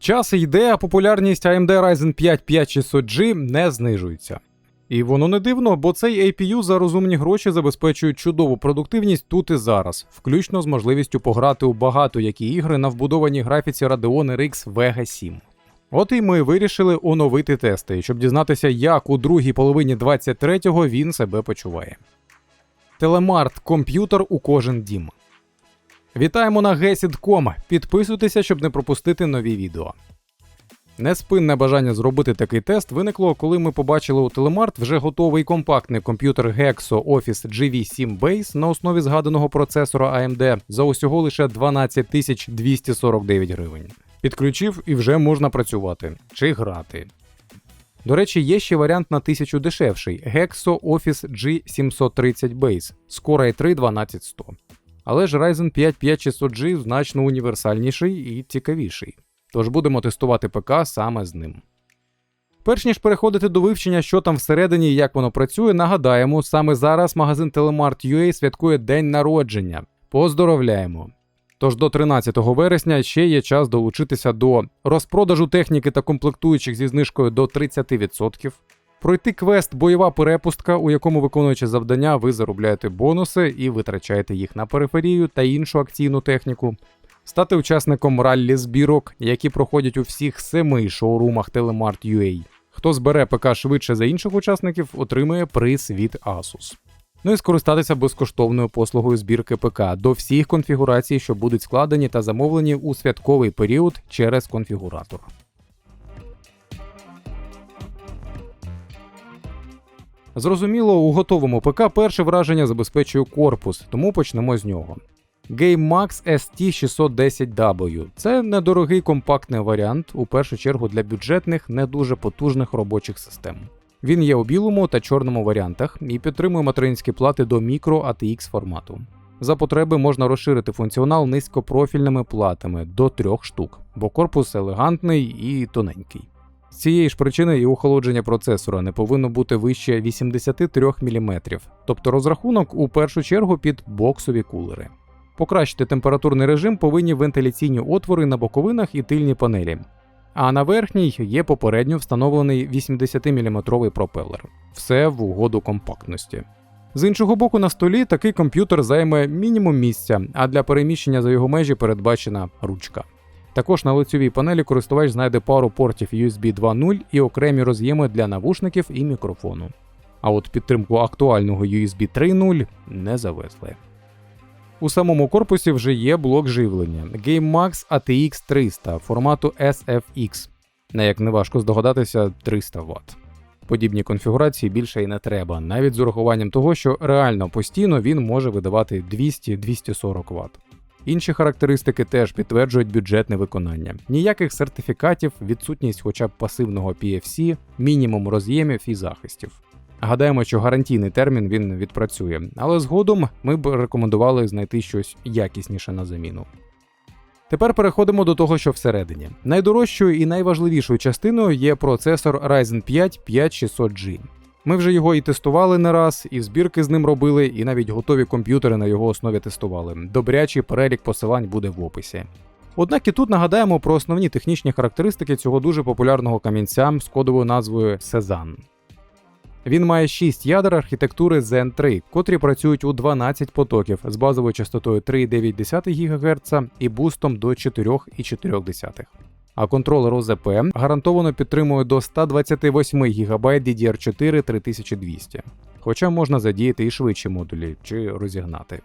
Час йде, а популярність AMD Ryzen 5 5600G не знижується. І воно не дивно, бо цей APU за розумні гроші забезпечує чудову продуктивність тут і зараз, включно з можливістю пограти у багато які ігри на вбудованій графіці Radeon RX Vega 7. От і ми вирішили оновити тести, щоб дізнатися, як у другій половині 23-го він себе почуває. Телемарт комп'ютер у кожен дім. Вітаємо на Gesid.com. Підписуйтеся, щоб не пропустити нові відео. Неспинне бажання зробити такий тест виникло, коли ми побачили у Телемарт вже готовий компактний комп'ютер Hexo Office GV7 Base на основі згаданого процесора AMD за усього лише 12 249 гривень. Підключив і вже можна працювати чи грати. До речі, є ще варіант на 1000 дешевший Hexo Office G730 Base з Core i3 12100. Але ж Ryzen 5 5600G значно універсальніший і цікавіший. Тож будемо тестувати ПК саме з ним. Перш ніж переходити до вивчення, що там всередині і як воно працює, нагадаємо, саме зараз магазин Telemart.ua святкує день народження. Поздоровляємо! Тож до 13 вересня ще є час долучитися до розпродажу техніки та комплектуючих зі знижкою до 30%, пройти квест бойова перепустка, у якому виконуючи завдання, ви заробляєте бонуси і витрачаєте їх на периферію та іншу акційну техніку, стати учасником раллі збірок, які проходять у всіх семи шоурумах Telemart.ua. Хто збере ПК швидше за інших учасників, отримує приз від Asus. Ну і скористатися безкоштовною послугою збірки ПК до всіх конфігурацій, що будуть складені та замовлені у святковий період через конфігуратор. Зрозуміло, у готовому ПК перше враження забезпечує корпус, тому почнемо з нього. GameMax ST610W це недорогий компактний варіант, у першу чергу для бюджетних, не дуже потужних робочих систем. Він є у білому та чорному варіантах і підтримує материнські плати до мікро ATX формату. За потреби можна розширити функціонал низькопрофільними платами до трьох штук, бо корпус елегантний і тоненький. З цієї ж причини і охолодження процесора не повинно бути вище 83 мм, тобто розрахунок у першу чергу під боксові кулери. Покращити температурний режим повинні вентиляційні отвори на боковинах і тильні панелі. А на верхній є попередньо встановлений 80-мм пропелер. Все в угоду компактності. З іншого боку, на столі такий комп'ютер займе мінімум місця, а для переміщення за його межі передбачена ручка. Також на лицевій панелі користувач знайде пару портів USB 2.0 і окремі роз'єми для навушників і мікрофону. А от підтримку актуального USB 3.0 не завезли. У самому корпусі вже є блок живлення GameMax ATX 300 формату SFX, на як неважко здогадатися 300 Вт. Подібні конфігурації більше і не треба, навіть з урахуванням того, що реально постійно він може видавати 200-240 Вт. Інші характеристики теж підтверджують бюджетне виконання. Ніяких сертифікатів, відсутність хоча б пасивного PFC, мінімум роз'ємів і захистів. Гадаємо, що гарантійний термін він відпрацює, але згодом ми б рекомендували знайти щось якісніше на заміну. Тепер переходимо до того, що всередині. Найдорожчою і найважливішою частиною є процесор Ryzen 5 5600G. Ми вже його і тестували не раз, і збірки з ним робили, і навіть готові комп'ютери на його основі тестували. Добрячий перелік посилань буде в описі. Однак і тут нагадаємо про основні технічні характеристики цього дуже популярного камінця з кодовою назвою Cezanne. Він має 6 ядер архітектури Zen 3, котрі працюють у 12 потоків з базовою частотою 3,9 ГГц і бустом до 4,4. А контролер ОЗП гарантовано підтримує до 128 ГБ DDR4 3200, хоча можна задіяти і швидші модулі чи розігнати.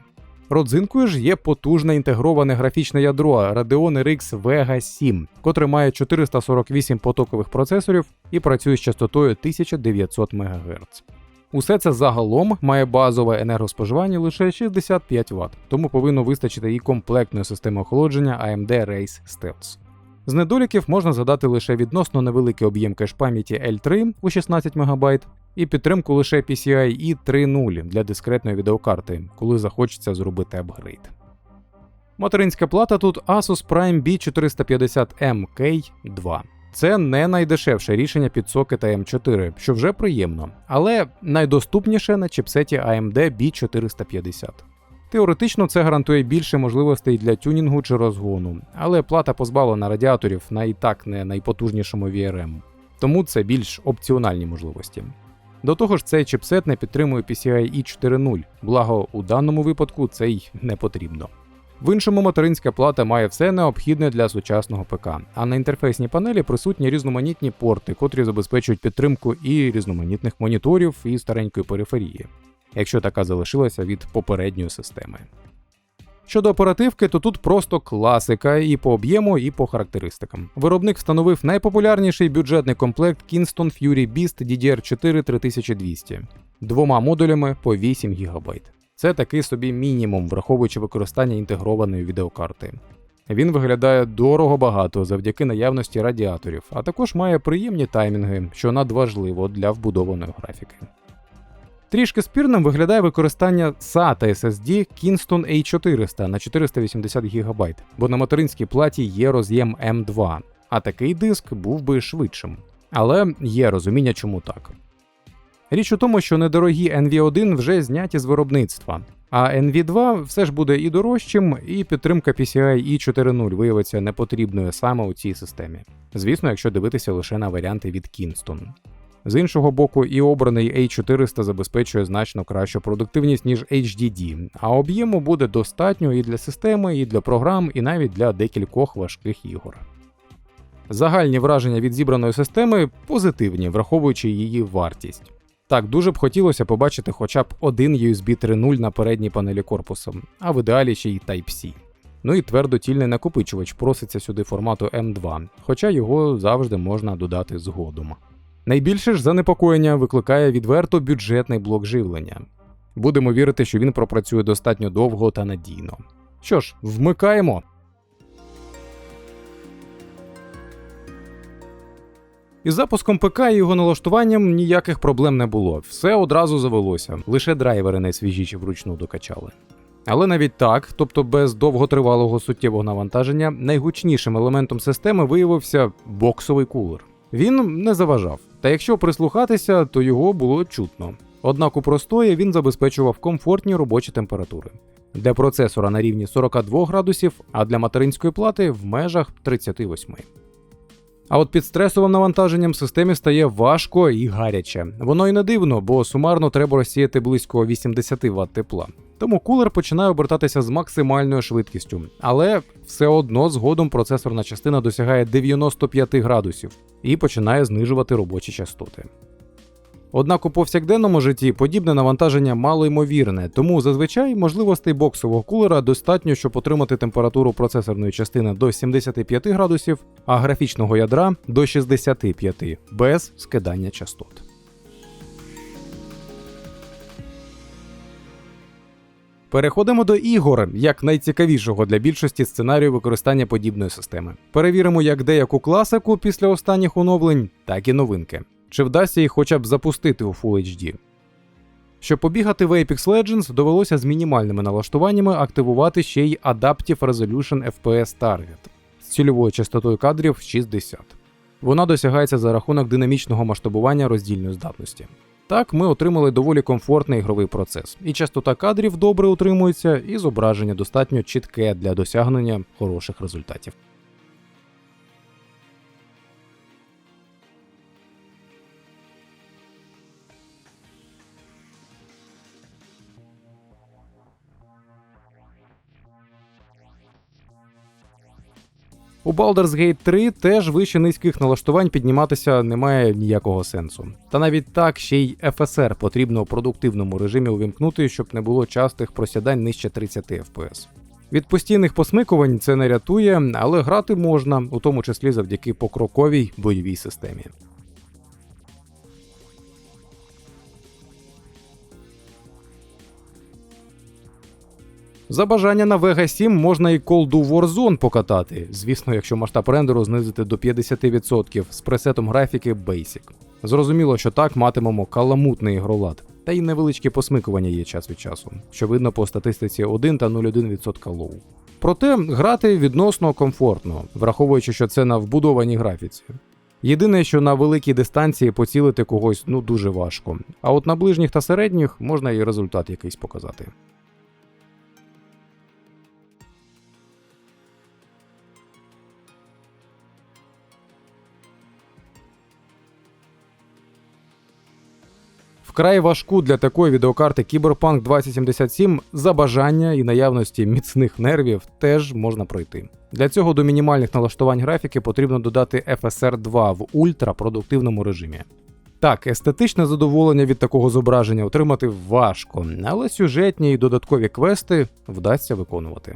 Родзинкою ж є потужне інтегроване графічне ядро Radeon RX Vega 7, котре має 448 потокових процесорів і працює з частотою 1900 МГц. Усе це загалом має базове енергоспоживання лише 65 Вт, тому повинно вистачити і комплектної системи охолодження AMD Race Stealth. З недоліків можна згадати лише відносно невеликий об'єм кеш-пам'яті L3 у 16 МБ і підтримку лише PCIe 3.0 для дискретної відеокарти, коли захочеться зробити апгрейд. Материнська плата тут Asus Prime B450MK2. Це не найдешевше рішення під сокета M4, що вже приємно, але найдоступніше на чипсеті AMD B450. Теоретично це гарантує більше можливостей для тюнінгу чи розгону, але плата позбавлена радіаторів на і так не найпотужнішому VRM. Тому це більш опціональні можливості. До того ж, цей чіпсет не підтримує PCI e 4.0, благо у даному випадку це й не потрібно. В іншому материнська плата має все необхідне для сучасного ПК, а на інтерфейсній панелі присутні різноманітні порти, котрі забезпечують підтримку і різноманітних моніторів і старенької периферії, якщо така залишилася від попередньої системи. Щодо оперативки, то тут просто класика і по об'єму, і по характеристикам. Виробник встановив найпопулярніший бюджетний комплект Kingston Fury Beast DDR4 3200 двома модулями по 8 ГБ. Це такий собі мінімум, враховуючи використання інтегрованої відеокарти. Він виглядає дорого багато завдяки наявності радіаторів, а також має приємні таймінги, що надважливо для вбудованої графіки. Трішки спірним виглядає використання SATA SSD Kingston A400 на 480 ГБ, бо на материнській платі є роз'єм M2, а такий диск був би швидшим. Але є розуміння, чому так. Річ у тому, що недорогі NV1 вже зняті з виробництва, а NV2 все ж буде і дорожчим, і підтримка PCI e 4.0 виявиться непотрібною саме у цій системі. Звісно, якщо дивитися лише на варіанти від Kingston. З іншого боку, і обраний A400 забезпечує значно кращу продуктивність, ніж HDD, а об'єму буде достатньо і для системи, і для програм, і навіть для декількох важких ігор. Загальні враження від зібраної системи позитивні, враховуючи її вартість. Так, дуже б хотілося побачити хоча б один USB 3.0 на передній панелі корпусу, а в ідеалі ще й Type-C. Ну і твердотільний накопичувач проситься сюди формату M2, хоча його завжди можна додати згодом. Найбільше ж занепокоєння викликає відверто бюджетний блок живлення. Будемо вірити, що він пропрацює достатньо довго та надійно. Що ж, вмикаємо. Із запуском ПК і його налаштуванням ніяких проблем не було. Все одразу завелося, лише драйвери найсвіжіші вручну докачали. Але навіть так, тобто без довготривалого суттєвого навантаження, найгучнішим елементом системи виявився боксовий кулер. Він не заважав, та якщо прислухатися, то його було чутно. Однак у простої він забезпечував комфортні робочі температури. Для процесора на рівні 42 градусів, а для материнської плати в межах 38. А от під стресовим навантаженням системі стає важко і гаряче. Воно й не дивно, бо сумарно треба розсіяти близько 80 Вт тепла. Тому кулер починає обертатися з максимальною швидкістю, але все одно згодом процесорна частина досягає 95 градусів і починає знижувати робочі частоти. Однак у повсякденному житті подібне навантаження малоймовірне, тому зазвичай можливостей боксового кулера достатньо, щоб отримати температуру процесорної частини до 75 градусів, а графічного ядра до 65 без скидання частот. Переходимо до ігор, як найцікавішого для більшості сценарію використання подібної системи. Перевіримо як деяку класику після останніх оновлень, так і новинки. Чи вдасться їх хоча б запустити у Full HD. Щоб побігати в Apex Legends, довелося з мінімальними налаштуваннями активувати ще й Adaptive Resolution FPS Target з цільовою частотою кадрів 60. Вона досягається за рахунок динамічного масштабування роздільної здатності. Так, ми отримали доволі комфортний ігровий процес, і частота кадрів добре утримується, і зображення достатньо чітке для досягнення хороших результатів. У Baldur's Gate 3 теж вище низьких налаштувань підніматися немає ніякого сенсу. Та навіть так ще й FSR потрібно у продуктивному режимі увімкнути, щоб не було частих просідань нижче 30 FPS. Від постійних посмикувань це не рятує, але грати можна, у тому числі завдяки покроковій бойовій системі. За бажання на Vega 7 можна і du Warzone покатати, звісно, якщо масштаб рендеру знизити до 50% з пресетом графіки Basic. Зрозуміло, що так матимемо каламутний ігролад, та й невеличкі посмикування є час від часу, що видно по статистиці 1 та 0,1% лоу. Проте грати відносно комфортно, враховуючи, що це на вбудованій графіці. Єдине, що на великій дистанції поцілити когось ну дуже важко, а от на ближніх та середніх можна і результат якийсь показати. Вкрай важку для такої відеокарти Cyberpunk 2077 за бажання і наявності міцних нервів теж можна пройти. Для цього до мінімальних налаштувань графіки потрібно додати FSR 2 в ультрапродуктивному режимі. Так, естетичне задоволення від такого зображення отримати важко, але сюжетні і додаткові квести вдасться виконувати.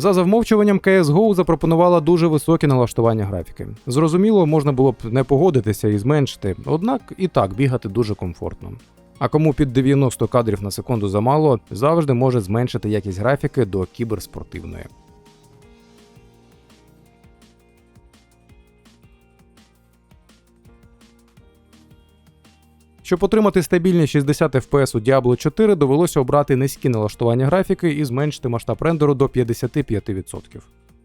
За завмовчуванням CSGO запропонувала дуже високі налаштування графіки. Зрозуміло, можна було б не погодитися і зменшити, однак і так бігати дуже комфортно. А кому під 90 кадрів на секунду замало, завжди може зменшити якість графіки до кіберспортивної. Щоб отримати стабільні 60 FPS у Diablo 4, довелося обрати низькі налаштування графіки і зменшити масштаб рендеру до 55%.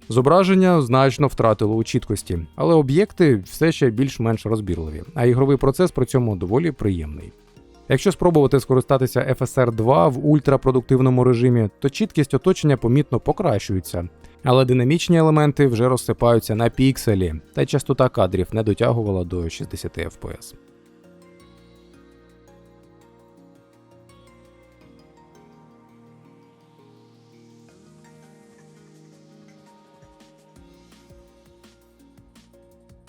Зображення значно втратило у чіткості, але об'єкти все ще більш-менш розбірливі, а ігровий процес при цьому доволі приємний. Якщо спробувати скористатися FSR 2 в ультрапродуктивному режимі, то чіткість оточення помітно покращується, але динамічні елементи вже розсипаються на пікселі, та частота кадрів не дотягувала до 60 FPS.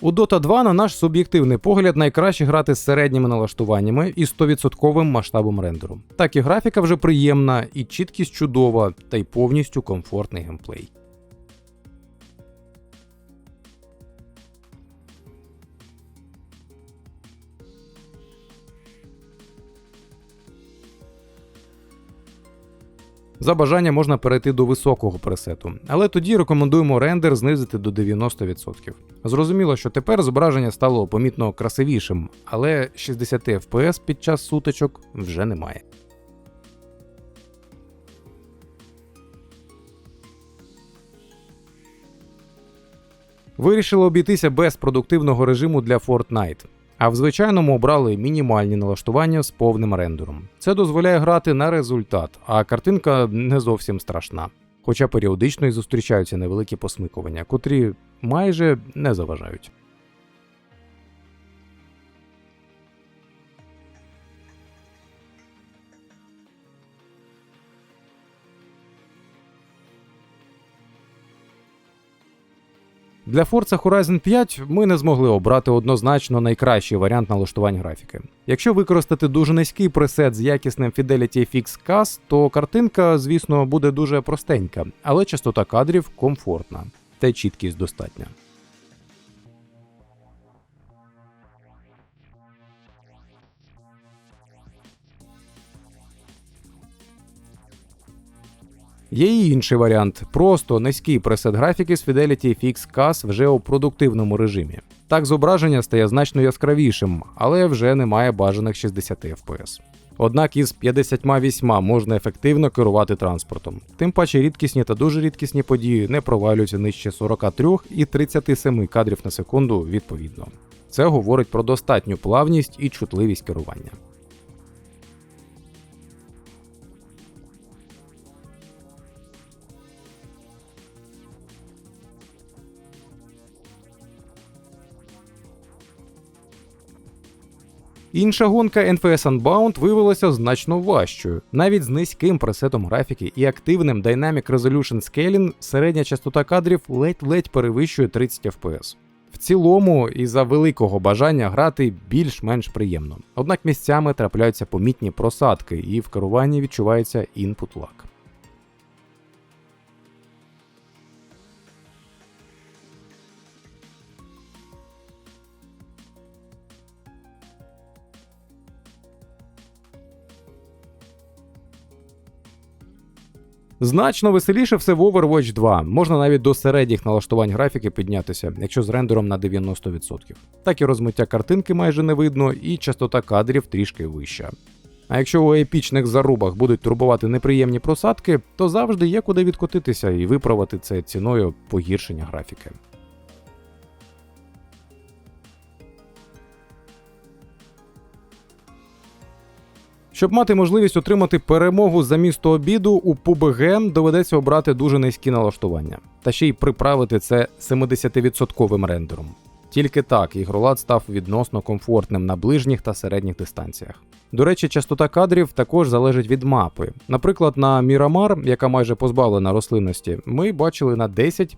У Dota 2, на наш суб'єктивний погляд, найкраще грати з середніми налаштуваннями і 100% масштабом рендеру. Так і графіка вже приємна, і чіткість чудова, та й повністю комфортний геймплей. За бажання можна перейти до високого пресету, але тоді рекомендуємо рендер знизити до 90%. Зрозуміло, що тепер зображення стало помітно красивішим, але 60 FPS під час сутичок вже немає. Вирішили обійтися без продуктивного режиму для Fortnite. А в звичайному обрали мінімальні налаштування з повним рендером. Це дозволяє грати на результат, а картинка не зовсім страшна. Хоча періодично і зустрічаються невеликі посмикування, котрі майже не заважають. Для Forza Horizon 5 ми не змогли обрати однозначно найкращий варіант налаштувань графіки. Якщо використати дуже низький пресет з якісним Fidelity FX CAS, то картинка, звісно, буде дуже простенька, але частота кадрів комфортна, та чіткість достатня. Є і інший варіант просто низький пресет графіки з Fidelity FX CAS вже у продуктивному режимі. Так зображення стає значно яскравішим, але вже немає бажаних 60 FPS. Однак із 58 можна ефективно керувати транспортом. Тим паче рідкісні та дуже рідкісні події не провалюються нижче 43 і 37 кадрів на секунду відповідно. Це говорить про достатню плавність і чутливість керування. Інша гонка NFS Unbound виявилася значно важчою. Навіть з низьким пресетом графіки і активним Dynamic Resolution Scaling середня частота кадрів ледь-ледь перевищує 30 FPS. В цілому, із за великого бажання грати більш-менш приємно. Однак місцями трапляються помітні просадки, і в керуванні відчувається input lag. Значно веселіше все в Overwatch 2. Можна навіть до середніх налаштувань графіки піднятися, якщо з рендером на 90%. Так і розмиття картинки майже не видно, і частота кадрів трішки вища. А якщо у епічних зарубах будуть турбувати неприємні просадки, то завжди є куди відкотитися і виправити це ціною погіршення графіки. Щоб мати можливість отримати перемогу за місто обіду, у PUBG доведеться обрати дуже низькі налаштування, та ще й приправити це 70% рендером. Тільки так ігролад став відносно комфортним на ближніх та середніх дистанціях. До речі, частота кадрів також залежить від мапи. Наприклад, на Мірамар, яка майже позбавлена рослинності, ми бачили на 10-15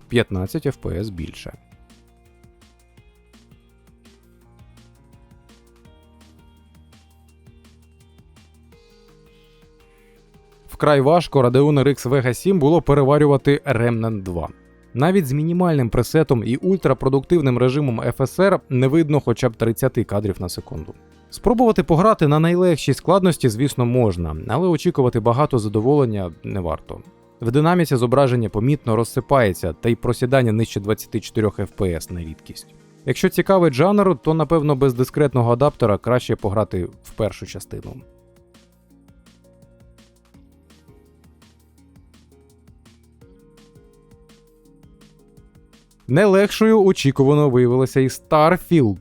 FPS більше. Вкрай важко Radeon RX Vega 7 було переварювати Remnant 2. Навіть з мінімальним пресетом і ультрапродуктивним режимом FSR не видно хоча б 30 кадрів на секунду. Спробувати пограти на найлегшій складності, звісно, можна, але очікувати багато задоволення не варто. В динаміці зображення помітно розсипається, та й просідання нижче 24 FPS на рідкість. Якщо цікавий жанр, то напевно без дискретного адаптера краще пограти в першу частину. Не легшою очікувано виявилося і Starfield.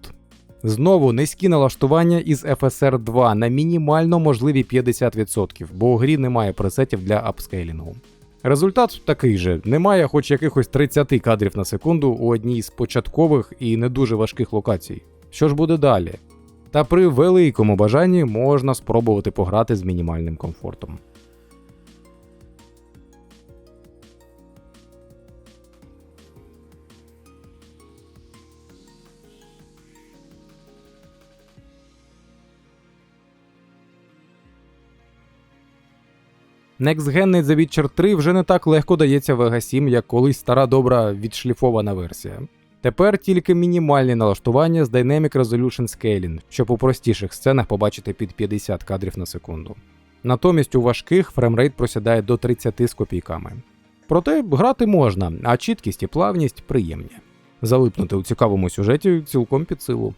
Знову низькі налаштування із FSR 2 на мінімально можливі 50%, бо у грі немає пресетів для апскейлінгу. Результат такий же: немає хоч якихось 30 кадрів на секунду у одній з початкових і не дуже важких локацій. Що ж буде далі? Та при великому бажанні можна спробувати пограти з мінімальним комфортом. Некстгенний The Witcher 3 вже не так легко дається Vega 7, як колись стара добра відшліфована версія. Тепер тільки мінімальні налаштування з Dynamic Resolution Scaling, щоб у простіших сценах побачити під 50 кадрів на секунду. Натомість у важких фреймрейт просідає до 30 з копійками. Проте грати можна, а чіткість і плавність приємні. Залипнути у цікавому сюжеті цілком під силу.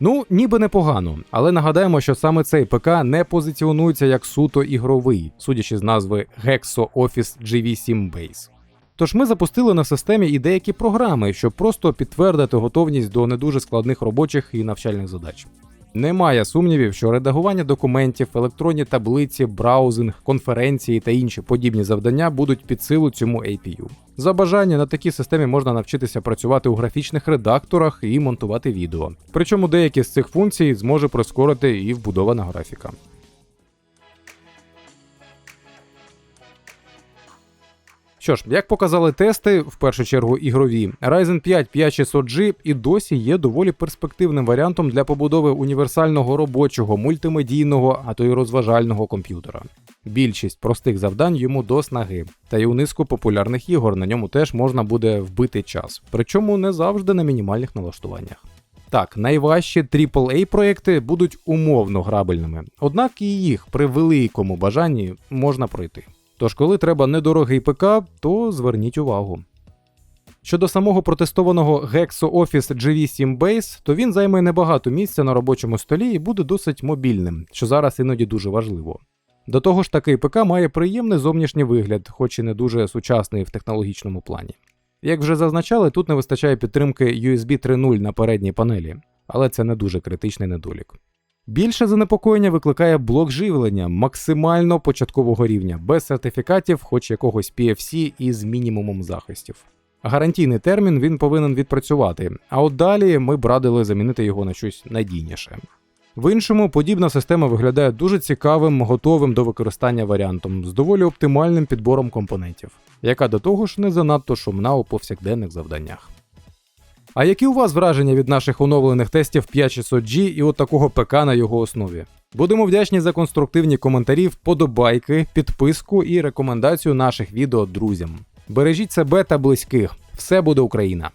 Ну, ніби непогано, але нагадаємо, що саме цей ПК не позиціонується як суто ігровий, судячи з назви Hexo Office GV7 Base. Тож ми запустили на системі і деякі програми, щоб просто підтвердити готовність до не дуже складних робочих і навчальних задач. Немає сумнівів, що редагування документів, електронні таблиці, браузинг, конференції та інші подібні завдання будуть під силу цьому APU. За бажання на такій системі можна навчитися працювати у графічних редакторах і монтувати відео. Причому деякі з цих функцій зможе прискорити і вбудована графіка. Що ж, як показали тести, в першу чергу ігрові, Ryzen 5 5600G і досі є доволі перспективним варіантом для побудови універсального робочого, мультимедійного, а то й розважального комп'ютера. Більшість простих завдань йому до снаги, та й у низку популярних ігор на ньому теж можна буде вбити час, причому не завжди на мінімальних налаштуваннях. Так, найважчі AAA проекти будуть умовно грабельними, однак і їх при великому бажанні можна пройти. Тож, коли треба недорогий ПК, то зверніть увагу. Щодо самого протестованого Hexo Office G8 Base, то він займе небагато місця на робочому столі і буде досить мобільним, що зараз іноді дуже важливо. До того ж, такий ПК має приємний зовнішній вигляд, хоч і не дуже сучасний в технологічному плані. Як вже зазначали, тут не вистачає підтримки USB 3.0 на передній панелі, але це не дуже критичний недолік. Більше занепокоєння викликає блок живлення максимально початкового рівня, без сертифікатів, хоч якогось PFC і з мінімумом захистів. Гарантійний термін він повинен відпрацювати, а от далі ми б радили замінити його на щось надійніше. В іншому, подібна система виглядає дуже цікавим, готовим до використання варіантом з доволі оптимальним підбором компонентів, яка до того ж не занадто шумна у повсякденних завданнях. А які у вас враження від наших оновлених тестів 5600G і от такого ПК на його основі? Будемо вдячні за конструктивні коментарі, вподобайки, підписку і рекомендацію наших відео друзям. Бережіть себе та близьких. Все буде Україна!